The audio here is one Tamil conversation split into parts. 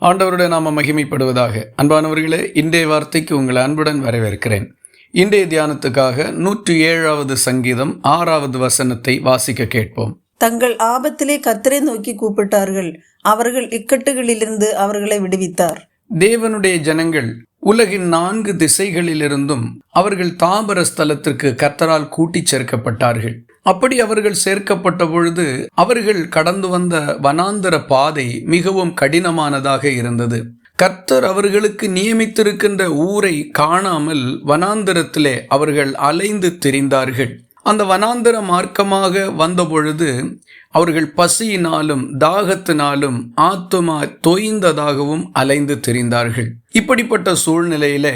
ஆண்டவருடைய நாம மகிமைப்படுவதாக. அன்பானவர்களே இன்றைய வார்த்தைக்கு உங்களை அன்புடன் வரவேற்கிறேன். இன்றைய தியானத்துக்காக நூற்றி ஏழாவது சங்கீதம் ஆறாவது வசனத்தை வாசிக்க கேட்போம். தங்கள் ஆபத்திலே கர்த்தரை நோக்கி கூப்பிட்டார்கள். அவர்கள் இக்கட்டுகளிலிருந்து அவர்களை விடுவித்தார். தேவனுடைய ஜனங்கள் உலகின் நான்கு திசைகளிலிருந்தும் அவர்கள் தாபர ஸ்தலத்திற்கு கர்த்தரால் கூட்டிச் சேர்க்கப்பட்டார்கள். அப்படி அவர்கள் சேர்க்கப்பட்ட பொழுது அவர்கள் கடந்து வந்த வனாந்தர பாதை மிகவும் கடினமானதாக இருந்தது. கர்த்தர் அவர்களுக்கு நியமித்திருக்கின்ற ஊரை காணாமல் வனாந்தரத்திலே அவர்கள் அலைந்து திரிந்தார்கள். அந்த வனாந்தர மார்க்கமாக வந்தபொழுது அவர்கள் பசியினாலும் தாகத்தினாலும் ஆத்துமா தொய்ந்ததாகவும் அலைந்து திரிந்தார்கள். இப்படிப்பட்ட சூழ்நிலையில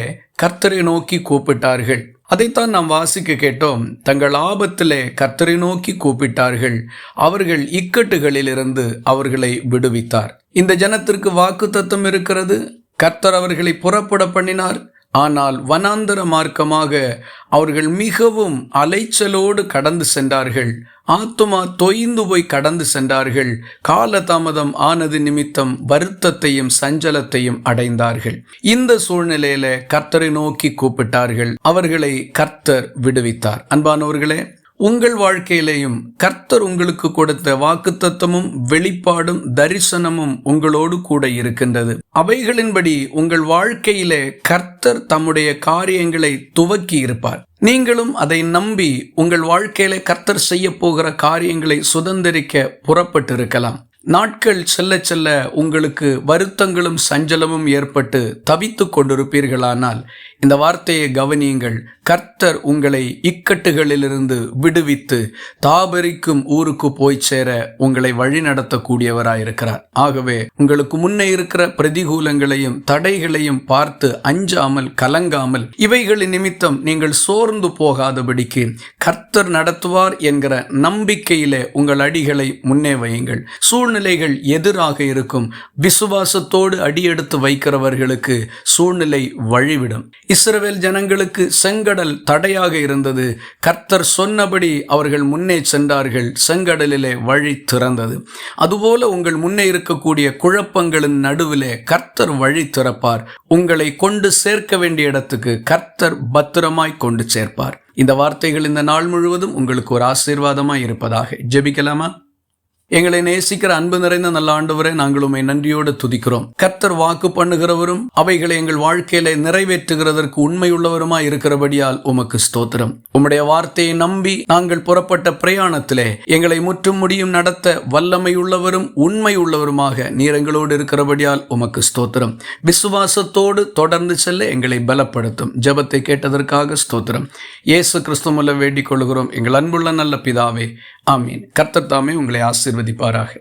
கர்த்தரை நோக்கி கூப்பிட்டார்கள். அதைத்தான் நாம் வாசிக்க கேட்டோம். தங்கள் ஆபத்திலே கர்த்தரை நோக்கி கூப்பிட்டார்கள். அவர்கள் இக்கட்டுகளிலிருந்து அவர்களை விடுவித்தார். இந்த ஜனத்திற்கு வாக்கு தத்துவம் இருக்கிறது. கர்த்தர் அவர்களை புறப்பட பண்ணினார். ஆனால் வனாந்தர மார்க்கமாக அவர்கள் மிகவும் அலைச்சலோடு கடந்து சென்றார்கள். ஆத்துமா தொய்ந்து போய் கடந்து சென்றார்கள். காலதாமதம் ஆனது நிமித்தம் வருத்தத்தையும் சஞ்சலத்தையும் அடைந்தார்கள். இந்த சூழ்நிலையில கர்த்தரை நோக்கி கூப்பிட்டார்கள். அவர்களை கர்த்தர் விடுவித்தார். அன்பானவர்களே உங்கள் வாழ்க்கையிலேயும் கர்த்தர் உங்களுக்கு கொடுத்த வாக்குத்தத்தமும் வெளிப்பாடும் தரிசனமும் உங்களோடு கூட இருக்கின்றது. அவைகளின்படி உங்கள் வாழ்க்கையிலே கர்த்தர் தம்முடைய காரியங்களை துவக்கி இருப்பார். நீங்களும் அதை நம்பி உங்கள் வாழ்க்கையில கர்த்தர் செய்ய போகிற காரியங்களை சுதந்திரிக்க புறப்பட்டிருக்கலாம். நாட்கள் செல்ல செல்ல உங்களுக்கு வருத்தங்களும் சஞ்சலமும் ஏற்பட்டு தவித்து கொண்டிருப்பீர்களானால் இந்த வார்த்தையை கவனியுங்கள். கர்த்தர் உங்களை இக்கட்டுகளிலிருந்து விடுவித்து தாபரிக்கும் ஊருக்கு போய் சேர உங்களை வழி நடத்தக்கூடியவராயிருக்கிறார். ஆகவே உங்களுக்கு முன்னே இருக்கிற பிரதிகூலங்களையும் தடைகளையும் பார்த்து அஞ்சாமல் கலங்காமல் இவைகளின் நிமித்தம் நீங்கள் சோர்ந்து போகாதபடிக்கு கர்த்தர் நடத்துவார் என்கிற நம்பிக்கையிலே உங்கள் அடிகளை முன்னே வையுங்கள். சூழ்நிலைகள் எதிராக இருக்கும். விசுவாசத்தோடு அடியெடுத்து வைக்கிறவர்களுக்கு சூழ்நிலை வழிவிடும். இஸ்ரவேல் ஜனங்களுக்கு செங்கடல் தடையாக இருந்தது. கர்த்தர் சொன்னபடி அவர்கள் முன்னே சென்றார்கள். செங்கடலிலே வழி திறந்தது. அதுபோல உங்கள் முன்னே இருக்கக்கூடிய குழப்பங்களின் நடுவிலே கர்த்தர் வழி திறப்பார். உங்களை கொண்டு சேர்க்க வேண்டிய இடத்துக்கு கர்த்தர் பத்திரமாய் கொண்டு சேர்ப்பார். இந்த வார்த்தைகள் இந்த நாள் முழுவதும் உங்களுக்கு ஒரு ஆசீர்வாதமாக இருப்பதாக. ஜெபிக்கலாமா? எங்களை நேசிக்கிற அன்பு நிறைந்த நல்ல ஆண்டவரை நாங்கள் உண்மை நன்றியோடு துதிக்கிறோம். கர்த்தர் வாக்கு பண்ணுகிறவரும் அவைகளை எங்கள் வாழ்க்கையில நிறைவேற்றுகிறதற்கு உண்மையுள்ளவருமா இருக்கிறபடியால் உமக்கு ஸ்தோத்திரம். உம்முடைய வார்த்தையை நம்பி நாங்கள் புறப்பட்ட பிரயாணத்திலே எங்களை முற்றும் முடியும் நடத்த வல்லமையுள்ளவரும் உண்மை உள்ளவருமாக நீர் எங்களோடு இருக்கிறபடியால் உமக்கு ஸ்தோத்திரம். விசுவாசத்தோடு தொடர்ந்து செல்ல எங்களை பலப்படுத்தும். ஜெபத்தை கேட்டதற்காக ஸ்தோத்திரம். இயேசு கிறிஸ்துமல்ல வேண்டிக் கொள்கிறோம். எங்கள் அன்புள்ள நல்ல பிதாவே ஆமீன். கர்த்தர் தாமே உங்களை Medipparach